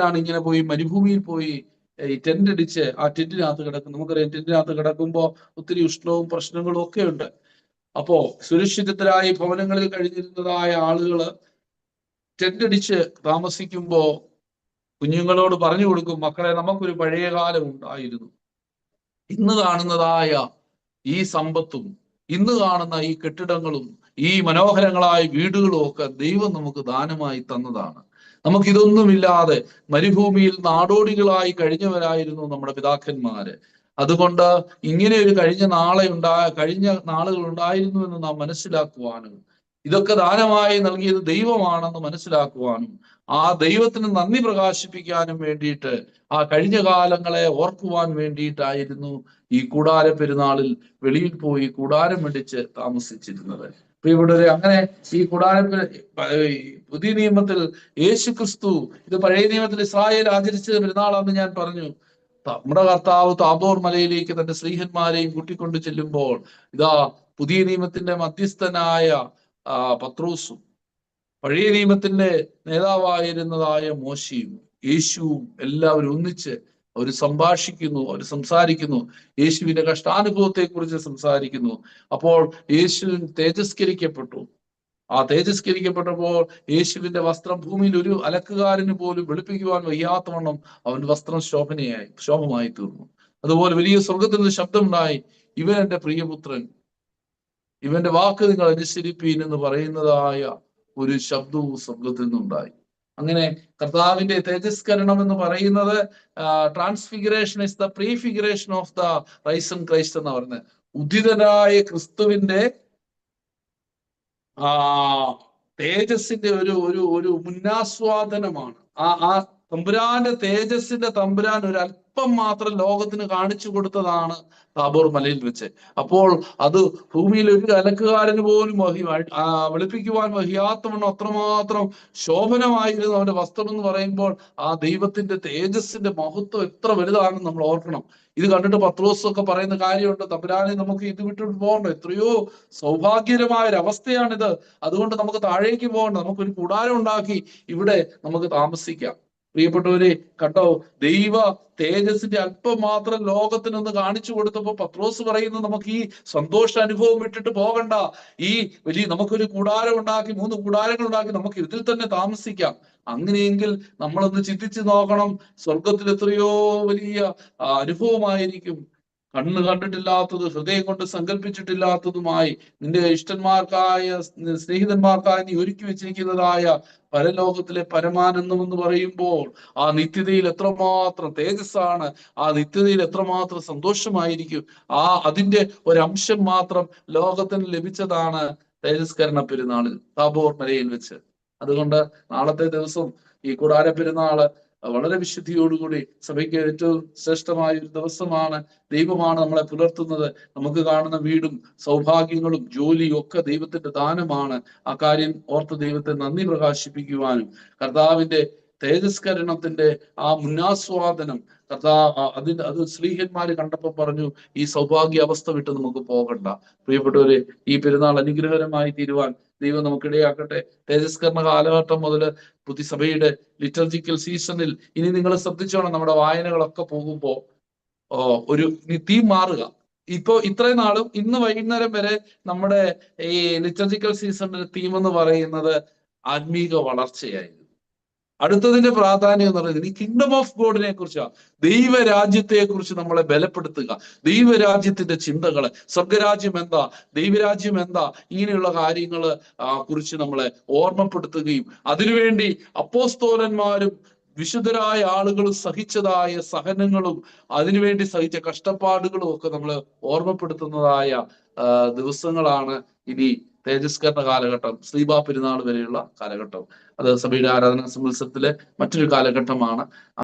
ആണ് ഇങ്ങനെ പോയി മരുഭൂമിയിൽ പോയി ഈ ടെന്റ് അടിച്ച് ആ ടെന്റിനകത്ത് കിടക്കും നമുക്കറിയാം ടെന്റിനകത്ത് കിടക്കുമ്പോൾ ഒത്തിരി ഉഷ്ണവും പ്രശ്നങ്ങളും ഒക്കെ ഉണ്ട്. അപ്പോ സുരക്ഷിതരായി ഭവനങ്ങളിൽ കഴിഞ്ഞിരുന്നതായ ആളുകൾ ടെന്റ് അടിച്ച് താമസിക്കുമ്പോ കുഞ്ഞുങ്ങളോട് പറഞ്ഞു കൊടുക്കും മക്കളെ നമുക്കൊരു പഴയ കാലം ഉണ്ടായിരുന്നു. ഇന്ന് കാണുന്നതായ ഈ സമ്പത്തും ഇന്ന് കാണുന്ന ഈ കെട്ടിടങ്ങളും ഈ മനോഹരങ്ങളായ വീടുകളും ഒക്കെ ദൈവം നമുക്ക് ദാനമായി തന്നതാണ്. നമുക്കിതൊന്നുമില്ലാതെ മരുഭൂമിയിൽ നാടോടികളായി കഴിഞ്ഞവരായിരുന്നു നമ്മുടെ പിതാക്കന്മാര്. അതുകൊണ്ട് ഇങ്ങനെ ഒരു കഴിഞ്ഞ നാളെ ഉണ്ടായ കഴിഞ്ഞ നാളുകൾ ഉണ്ടായിരുന്നു എന്ന് നാം മനസ്സിലാക്കുവാനും ഇതൊക്കെ ദാനമായി നൽകിയത് ദൈവമാണെന്ന് മനസ്സിലാക്കുവാനും ആ ദൈവത്തിന് നന്ദി പ്രകാശിപ്പിക്കാനും വേണ്ടിയിട്ട് ആ കഴിഞ്ഞ കാലങ്ങളെ ഓർക്കുവാൻ വേണ്ടിയിട്ടായിരുന്നു ഈ കൂടാര പെരുന്നാളിൽ വെളിയിൽ പോയി കൂടാരം വെടിച്ച് താമസിച്ചിരുന്നത്. പ്രിയപ്പെട്ടവരെ അങ്ങനെ ഈ കൂടാരം പുതിയ നിയമത്തിൽ യേശു ക്രിസ്തു ഇത് പഴയ നിയമത്തിൽ ഇസ്രായേൽ ആചരിച്ചത് പെരുന്നാളാണെന്ന് ഞാൻ പറഞ്ഞു. നമ്മുടെ കർത്താവ് താബോർ മലയിലേക്ക് തന്റെ സ്ത്രീഹന്മാരെയും കൂട്ടിക്കൊണ്ട് ചെല്ലുമ്പോൾ ഇതാ പുതിയ നിയമത്തിന്റെ മധ്യസ്ഥനായ പത്രൂസും പഴയ നിയമത്തിന്റെ നേതാവായിരുന്നതായ മോശയും യേശുവും എല്ലാവരും ഒന്നിച്ച് അവർ സംഭാഷിക്കുന്നു അവർ സംസാരിക്കുന്നു. യേശുവിന്റെ കഷ്ടാനുഭവത്തെ കുറിച്ച് സംസാരിക്കുന്നു. അപ്പോൾ യേശു തേജസ്കരിക്കപ്പെട്ടു. ആ തേജസ്കരിക്കപ്പെട്ടപ്പോൾ യേശുവിന്റെ വസ്ത്രം ഭൂമിയിൽ ഒരു അലക്കുകാരന് പോലും വെളുപ്പിക്കുവാൻ വയ്യാത്തവണ്ണം അവന്റെ വസ്ത്രം ശോഭനയായി ശോഭമായി തീർന്നു. അതുപോലെ വലിയ സ്വർഗത്തിൽ നിന്ന് ശബ്ദമുണ്ടായി. ഇവൻ എന്റെ പ്രിയപുത്രൻ. ഇവന്റെ വാക്ക് നിങ്ങൾ അനുസരിപ്പീൻ എന്ന് പറയുന്നതായ ഒരു ശബ്ദവും സ്വർഗത്തിൽ നിന്നുണ്ടായി. അങ്ങനെ കർത്താവിന്റെ തേജസ്കരണം എന്ന് പറയുന്നത് transfiguration is the prefiguration of the risen Christ എന്ന് പറയുന്നത്. ഉദിതനായ ക്രിസ്തുവിന്റെ ആ തേജസ്സിന്റെ ഒരു ഒരു ഒരു മുന്നാസ്വാദനമാണ്. ആ ആ തമ്പുരാന്റെ തേജസ്സിന്റെ തമ്പുരാൻ ഒരു അല്പം മാത്രം ലോകത്തിന് കാണിച്ചു കൊടുത്തതാണ് താബോർ മലയിൽ വെച്ച്. അപ്പോൾ അത് ഭൂമിയിൽ ഒരു അലക്കുകാരന് പോലും വെളുപ്പിക്കുവാൻ വഹിയാത്തവണ്ണം അത്രമാത്രം ശോഭനമായിരുന്നു അവന്റെ വസ്ത്രം എന്ന് പറയുമ്പോൾ ആ ദൈവത്തിന്റെ തേജസ്സിന്റെ മഹത്വം എത്ര വലുതാണെന്ന് നമ്മൾ ഓർക്കണം. ഇത് കണ്ടിട്ട് പത്ത് ദിവസമൊക്കെ പറയുന്ന കാര്യമുണ്ട്. തമ്പുരാനെ നമുക്ക് ഇത് വിട്ടിട്ട് പോകണ്ട? എത്രയോ സൗഭാഗ്യകരമായ ഒരു അവസ്ഥയാണിത് അതുകൊണ്ട് നമുക്ക് താഴേക്ക് പോകണ്ട. നമുക്കൊരു കൂടാരം ഉണ്ടാക്കി ഇവിടെ നമുക്ക് താമസിക്കാം. പ്രിയപ്പെട്ടവരെ കണ്ടോ? ദൈവ തേജസിന്റെ അല്പം മാത്രം ലോകത്തിനൊന്ന് കാണിച്ചു കൊടുത്തപ്പോ പത്രോസ് പറയുന്നു നമുക്ക് ഈ സന്തോഷ അനുഭവം വിട്ടിട്ട് പോകണ്ട. ഈ വലിയ നമുക്കൊരു കൂടാരം ഉണ്ടാക്കി മൂന്ന് കൂടാരങ്ങൾ ഉണ്ടാക്കി നമുക്ക് ഇതിൽ തന്നെ താമസിക്കാം. അങ്ങനെയെങ്കിൽ നമ്മളൊന്ന് ചിന്തിച്ചു നോക്കണം. സ്വർഗത്തിൽ എത്രയോ വലിയ അനുഭവമായിരിക്കും. കണ്ണ് കണ്ടിട്ടില്ലാത്തത് ഹൃദയം കൊണ്ട് സങ്കല്പിച്ചിട്ടില്ലാത്തതുമായി നിന്റെ ഇഷ്ടന്മാർക്കായ സ്നേഹിതന്മാർക്കായി നീ ഒരുക്കി വെച്ചിരിക്കുന്നതായ പരലോകത്തിലെ പരമാനന്ദം എന്ന് പറയുമ്പോൾ ആ നിത്യതയിൽ എത്രമാത്രം തേജസ്സാണ് ആ നിത്യതയിൽ എത്രമാത്രം സന്തോഷമായിരിക്കും ആ അതിന്റെ ഒരംശം മാത്രം ലോകത്തിന് ലഭിച്ചതാണ് തേജസ്കരണ പെരുന്നാളിൽ താബോർ മലയിൽ വെച്ച്. അതുകൊണ്ട് നാളത്തെ ദിവസം ഈ കൂടാര പെരുന്നാൾ വളരെ വിശുദ്ധിയോടുകൂടി സഭയ്ക്ക് ഏറ്റവും ശ്രേഷ്ഠമായ ഒരു ദിവസമാണ് ദൈവമാണ് നമ്മളെ പുലർത്തുന്നത്. നമുക്ക് കാണുന്ന വീടും സൗഭാഗ്യങ്ങളും ജോലിയും ഒക്കെ ദൈവത്തിന്റെ ദാനമാണ്. ആ കാര്യം ഓർത്ത് ദൈവത്തെ നന്ദി പ്രകാശിപ്പിക്കുവാനും കർത്താവിന്റെ തേജസ്കരണത്തിന്റെ ആ മുന്നാസ്വാദനം കഥാ അതിന് അത് സ്ത്രീഹന്മാര് കണ്ടപ്പോ പറഞ്ഞു ഈ സൗഭാഗ്യ അവസ്ഥ വിട്ട് നമുക്ക് പോകണ്ട. പ്രിയപ്പെട്ടവരെ ഈ പെരുന്നാൾ അനുഗ്രഹകരമായി തീരുവാൻ ദൈവം നമുക്കിടയാക്കട്ടെ. തേജസ്കരണ കാലഘട്ടം മുതൽ പുതിസഭയുടെ ലിറ്റർജിക്കൽ സീസണിൽ ഇനി നിങ്ങൾ ശ്രദ്ധിച്ചോണം നമ്മുടെ വായനകളൊക്കെ പോകുമ്പോ ഓ ഒരു തീം മാറുക. ഇപ്പോ ഇത്രയും നാളും ഇന്ന് വൈകുന്നേരം വരെ നമ്മുടെ ഈ ലിറ്റർജിക്കൽ സീസണിന്റെ തീം എന്ന് പറയുന്നത് ആത്മീക വളർച്ചയായിരുന്നു. അടുത്തതിന്റെ പ്രാധാന്യം എന്ന് പറയുന്നത് ഈ കിങ്ഡം ഓഫ് ഗോഡിനെ കുറിച്ചാണ്. ദൈവരാജ്യത്തെ കുറിച്ച് നമ്മളെ ബലപ്പെടുത്തുക. ദൈവരാജ്യത്തിന്റെ ചിന്തകൾ. സ്വർഗരാജ്യം എന്താ? ദൈവരാജ്യം എന്താ? ഇങ്ങനെയുള്ള കാര്യങ്ങൾ കുറിച്ച് നമ്മളെ ഓർമ്മപ്പെടുത്തുകയും അതിനുവേണ്ടി അപ്പോസ്തോലന്മാരും വിശുദ്ധരായ ആളുകൾ സഹിച്ചതായ സഹനങ്ങളും അതിനുവേണ്ടി സഹിച്ച കഷ്ടപ്പാടുകളും ഒക്കെ നമ്മൾ ഓർമ്മപ്പെടുത്തുന്നതായ ദിവസങ്ങളാണ് ഇനി തേജസ്കരണ കാലഘട്ടം ശ്രീബാ പെരുന്നാൾ വരെയുള്ള കാലഘട്ടം. അത് സഭയുടെ ആരാധനാ സംവത്സരത്തിലെ മറ്റൊരു കാലഘട്ടമാണ്.